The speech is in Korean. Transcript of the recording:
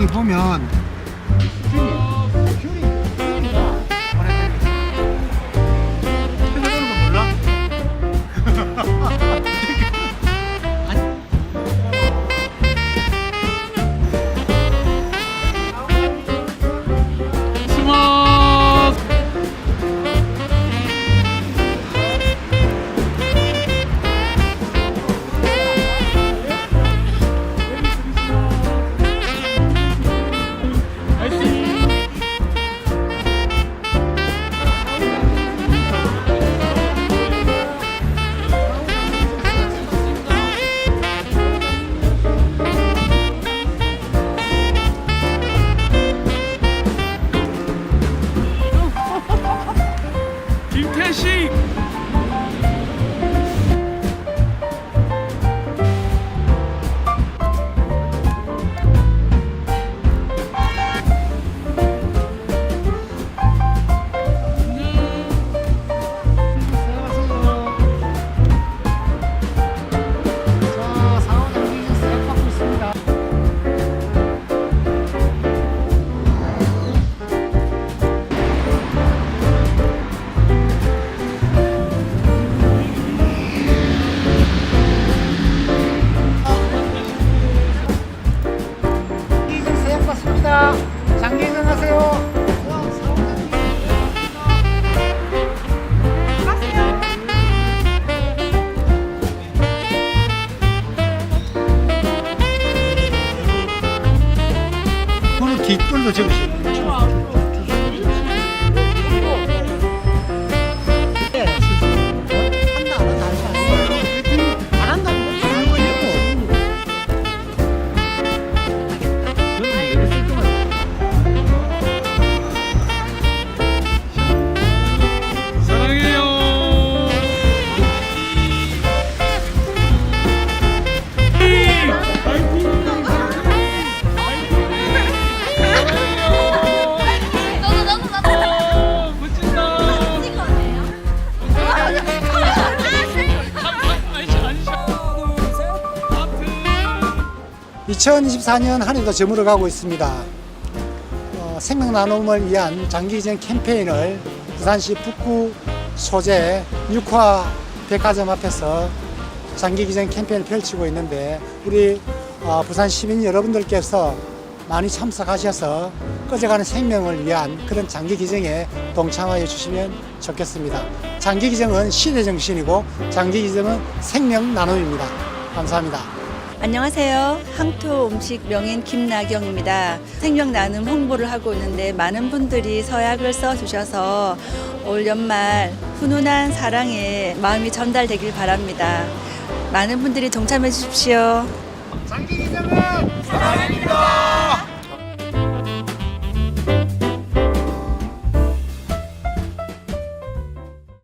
여기 보면 김태식 이좀 세약 받습니다. 장기 일어나세요. 그리고 뒷불도 적으시고. 2024년 한 해도 저물어 가고 있습니다. 어, 생명 나눔을 위한 장기기증 캠페인을 부산시 북구 소재 육화 백화점 앞에서 장기기증 캠페인을 펼치고 있는데 우리 어, 부산 시민 여러분들께서 많이 참석하셔서 꺼져가는 생명을 위한 그런 장기기증에 동참하여 주시면 좋겠습니다. 장기기증은 시대 정신이고 장기기증은 생명 나눔입니다. 감사합니다. 안녕하세요. 항토 음식 명인 김나경입니다. 생명 나눔 홍보를 하고 있는데 많은 분들이 서약을 써 주셔서 올 연말 훈훈한 사랑의 마음이 전달되길 바랍니다. 많은 분들이 동참해 주십시오. 장기기증은